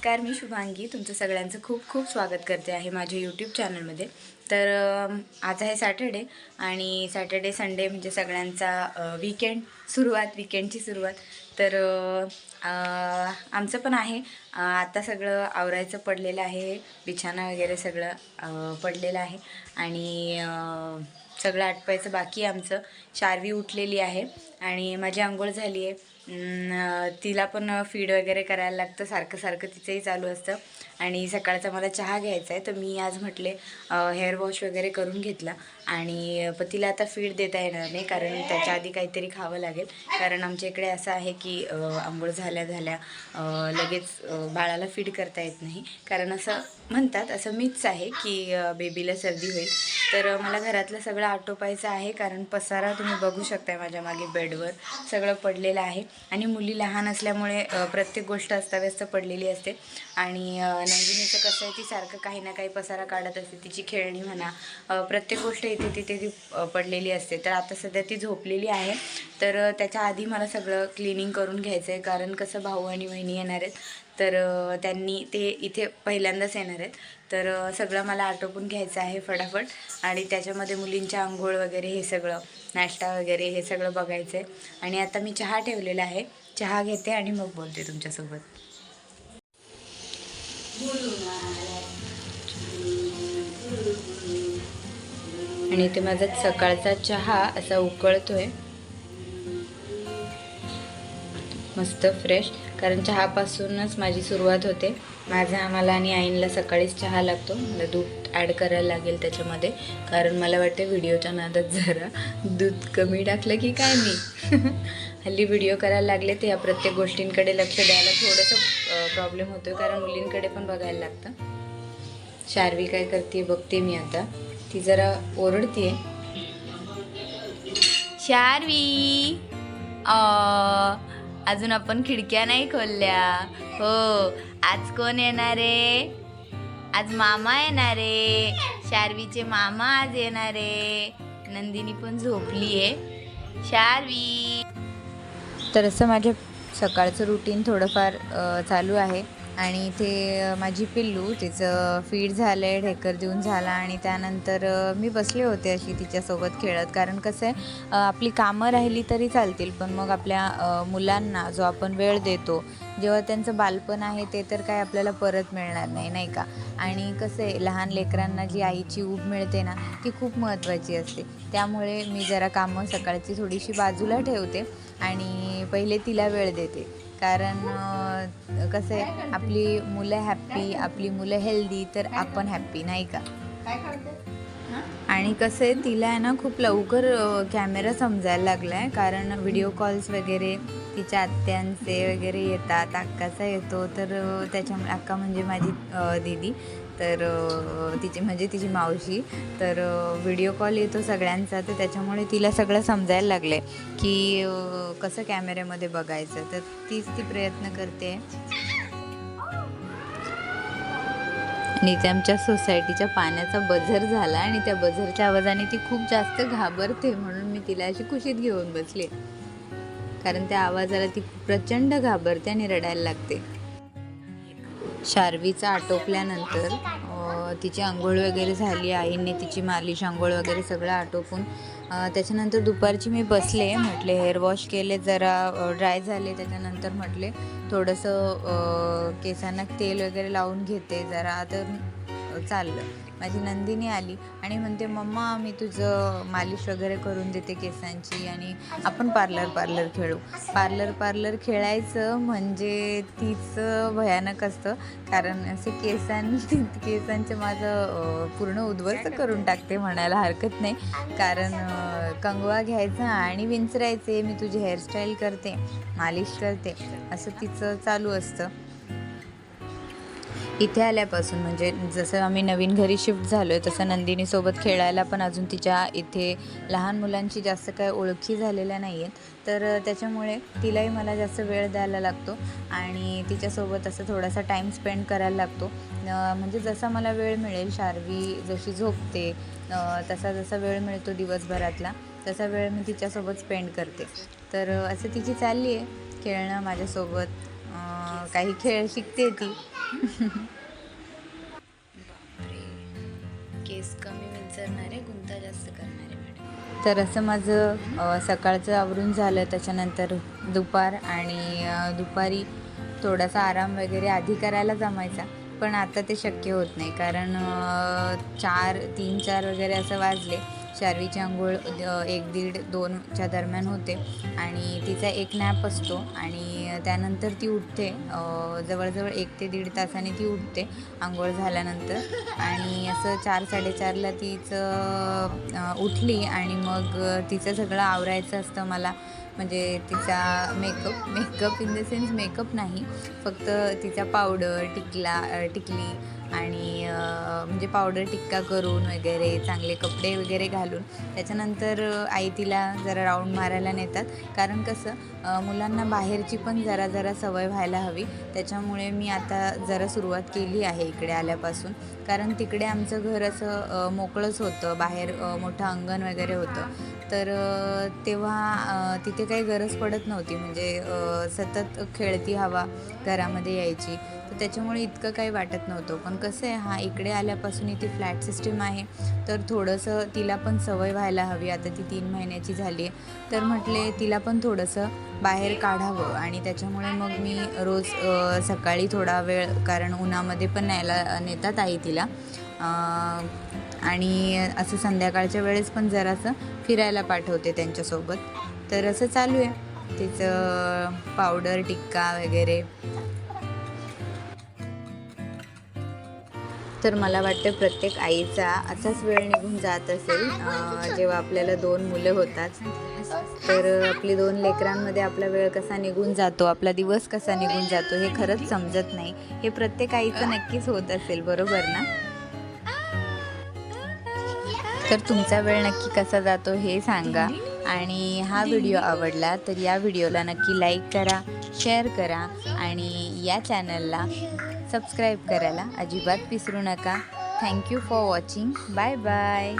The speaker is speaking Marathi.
नमस्कार मी शुभांगी. तुमचं सगळ्यांचं खूप खूप स्वागत करते आहे माझ्या यूट्यूब चॅनलमध्ये तर आज आहे सॅटर्डे आणि सॅटर्डे संडे म्हणजे सगळ्यांचा वीकेंड सुरुवात वीकेंडची सुरुवात. तर आमचं पण आहे. आता सगळं आवरायचं पडलेलं आहे. बिछाना वगैरे सगळं पडलेलं आहे. आणि सगळं आटपायचं बाकी आमचं. शारवी उठलेली आहे. आणि माझी आंघोळ झाली आहे. तिला पण फीड वगैरे करायला लागतं. सारखं सारखं तिचंही चालू असतं. आणि सकाळचा मला चहा घ्यायचा आहे तर मी आज म्हटले हेअर वॉश वगैरे करून घेतला आणि पतीला आता फीड देता येणार नाही कारण त्याच्या आधी काहीतरी खावं लागेल. कारण आमच्या इकडे असं आहे की आंघोळ झाल्या झाल्या लगेच बाळाला फीड करता येत नाही. कारण असं म्हणतात असं मीच आहे की बेबीला सर्दी होईल. तर मला घरातलं सगळं आटोपायचं आहे कारण पसारा तुम्ही बघू शकताय माझ्या मागे बेडवर. सगळं पडलेलं आहे. आणि मुली लहान असल्यामुळे प्रत्येक गोष्ट अस्ताव्यस्त पडलेली असते. आणि नंदिनीचं कसं आहे ती सारखं काही ना काही पसारा काढत असते. तिची खेळणी म्हणा प्रत्येक गोष्ट इथे तिथे ती पडलेली असते. तर आता सध्या ती झोपलेली आहे. तर त्याच्या आधी मला सगळं क्लिनिंग करून घ्यायचं आहे कारण कसं भाऊ आणि बहिणी येणार आहेत तर त्यांनी ते इथे पहिल्यांदाच येणार आहेत. तर सगळं मला आटोपून घ्यायचं आहे फटाफट. आणि त्याच्यामध्ये मुलींच्या आंघोळ वगैरे हे सगळं नाश्ता वगैरे हे सगळं बघायचं आहे. आणि आता मी चहा ठेवलेला आहे. चहा घेते आणि मग बोलते तुमच्यासोबत. आणि इथे माझा सकाळचा चहा असा उकळतोय. मस्त फ्रेश. कारण चहापासूनच माझी सुरुवात होते. माझा आम्हाला आणि आईनला सकाळीच चहा लागतो. मला दूध ॲड करायला लागेल त्याच्यामध्ये. कारण मला वाटते व्हिडिओच्या नादात जरा दूध कमी टाकलं की काय मी? हल्ली व्हिडिओ करायला लागले ते या प्रत्येक गोष्टींकडे लक्ष द्यायला थोडंसं प्रॉब्लेम होतो कारण मुलींकडे पण बघायला लागतं. शार्वी काय करते बघते मी आता. ती जरा ओरडते शार्वी! अजून आपण खिडक्या नाही खोलल्या. हो आज कोण येणार आहे? आज मामा येणार आहे. शार्वीचे मामा आज येणार आहे. नंदिनी पण झोपली आहे शार्वी! तर असं माझ्या सकाळचं रुटीन थोडंफार चालू आहे. आणि इथे माझी पिल्लू तिचं फीड झालं आहे ढेकर देऊन झाला आणि त्यानंतर मी बसले होते अशी तिच्यासोबत खेळत. कारण कसं आहे आपली कामं राहिली तरी चालतील पण मग आपल्या मुलांना जो आपण वेळ देतो जेव्हा त्यांचं बालपण आहे ते तर काय आपल्याला परत मिळणार नाही नाही का? आणि कसं आहे लहान लेकरांना जी आईची ऊब मिळते ना ती खूप महत्त्वाची असते. त्यामुळे मी जरा कामं सकाळची थोडीशी बाजूला ठेवते आणि पहिले तिला वेळ देते. कारण कसं आहे आपली मुलं हॅप्पी आपली मुलं हेल्दी तर आपण हॅप्पी नाही का? आणि कसं आहे तिला आहे ना खूप लवकर कॅमेरा समजायला लागला आहे कारण व्हिडिओ कॉल्स वगैरे तिच्या आत्यांचे वगैरे येतात अक्काचा येतो. तर त्याच्यामुळे अक्का म्हणजे माझी दीदी. तर तिची म्हणजे तिची मावशी तर व्हिडिओ कॉल येतो सगळ्यांचा तर त्याच्यामुळे तिला सगळं समजायला लागलं आहे की कसं कॅमेऱ्यामध्ये बघायचं. तर तीच ती प्रयत्न करते. आणि ते आमच्या सोसायटीच्या पाण्याचा बझर झाला आणि त्या बझरच्या आवाजाने ती खूप जास्त घाबरते म्हणून मी तिला अशी कुशीत घेऊन बसले. कारण त्या आवाजाला ती प्रचंड घाबरते आणि रडायला लागते. शार्वीचं आटोपल्यानंतर तिची आंघोळ वगैरे झाली आईने तिची मालिश आंघोळ वगैरे सगळं आटोपून त्याच्यानंतर दुपारची मी बसले म्हटले हेअर वॉश केले जरा ड्राय झाले. त्याच्यानंतर म्हटले थोडंसं केसांना तेल वगैरे लावून घेते जरा. तर चाललं. माझी नंदिनी आली आणि म्हणते मम्मा मी तुझं मालिश वगैरे करून देते केसांची आणि आपण पार्लर पार्लर खेळू. पार्लर पार्लर खेळायचं म्हणजे तिचं भयानक असतं. कारण असे केसां केसांचं माझं पूर्ण उद्ध्वस्त करून टाकते म्हणायला हरकत नाही. कारण कंगवा घ्यायचा आणि विंचरायचे मी तुझी हेअरस्टाईल करते मालिश करते असं तिचं चालू असतं. इथे आल्यापासून म्हणजे जसं आम्ही नवीन घरी शिफ्ट झालो आहे तसं नंदिनीसोबत खेळायला पण अजून तिच्या इथे लहान मुलांची जास्त काय ओळखी झालेल्या नाही आहेत तर त्याच्यामुळे तिलाही मला जास्त वेळ द्यायला लागतो आणि तिच्यासोबत असं थोडासा टाईम स्पेंड करायला लागतो. म्हणजे जसा मला वेळ मिळेल शार्वी जशी झोपते तसा जसा वेळ मिळतो दिवसभरातला तसा वेळ मी तिच्यासोबत स्पेंड करते. तर असं तिची चालली आहे खेळणं माझ्यासोबत. काही खेळ शिकते ती. केस कमी विंचरणारे गुंता जास्त करणारे तर असं माझं सकाळचं आवरून झालं. त्याच्यानंतर दुपार आणि दुपारी थोडासा आराम वगैरे आधी करायला जमायचा. पण आता ते शक्य होत नाही. कारण चार तीन चार वगैरे असं वाजले. शार्वीची आंघोळ एक दीड दोनच्या दरम्यान होते आणि तिचा एक नॅप असतो आणि त्यानंतर ती उठते. जवळजवळ एक ते दीड तासाने ती उठते आंघोळ झाल्यानंतर. आणि असं चार साडेचारला तिचं उठली आणि मग तिचं सगळं आवरायचं असतं मला. म्हणजे तिचा makeup makeup in the sense makeup नाही. फक्त तिचा पावडर टिकला टिकली आणि म्हणजे पावडर टिक्का करून वगैरे चांगले कपडे वगैरे घालून. त्याच्यानंतर आई तिला जरा राऊंड मारायला नेतात. कारण कसं मुलांना बाहेरची पण जरा जरा सवय व्हायला हवी. त्याच्यामुळे मी आता जरा सुरुवात केली आहे इकडे आल्यापासून. कारण तिकडे आमचं घर असं मोकळंच होतं. बाहेर मोठं अंगण वगैरे होतं. तर तेव्हा तिथे काही गरज पडत नव्हती. म्हणजे सतत खेळती हवा घरामध्ये यायची. तर त्याच्यामुळे इतकं काही वाटत नव्हतं. पण कसं आहे हा इकडे आल्यापासून इथे फ्लॅट सिस्टीम आहे. तर थोडंसं तिला पण सवय व्हायला हवी. आता ती तीन महिन्याची झाली आहे. तर म्हटले तिला पण थोडंसं बाहेर काढावं. आणि त्याच्यामुळे मग मी रोज सकाळी थोडा वेळ कारण उन्हामध्ये पण न्यायला नेतात आई तिला. आणि असं संध्याकाळच्या वेळेस पण जरासं फिरायला पाठवते त्यांच्यासोबत. तर असं चालू आहे. तिचं पावडर टिक्का वगैरे. तर मला वाटतं प्रत्येक आईचा असाच वेळ निघून जात असेल जेव्हा आपल्याला दोन मुलं होतात. तर आपली दोन लेकरांमध्ये आपला वेळ कसा निघून जातो आपला दिवस कसा निघून जातो हे खरंच समजत नाही. हे प्रत्येक आईचं नक्कीच होत असेल बरोबर ना? तर तुमचा वेळ नक्की कसा जातो हे सांगा. आणि हा व्हिडिओ आवडला तर या व्हिडिओला नक्की लाईक करा शेअर करा आणि या चॅनलला सबस्क्राईब करायला अजिबात विसरू नका. Thank you for watching. Bye bye.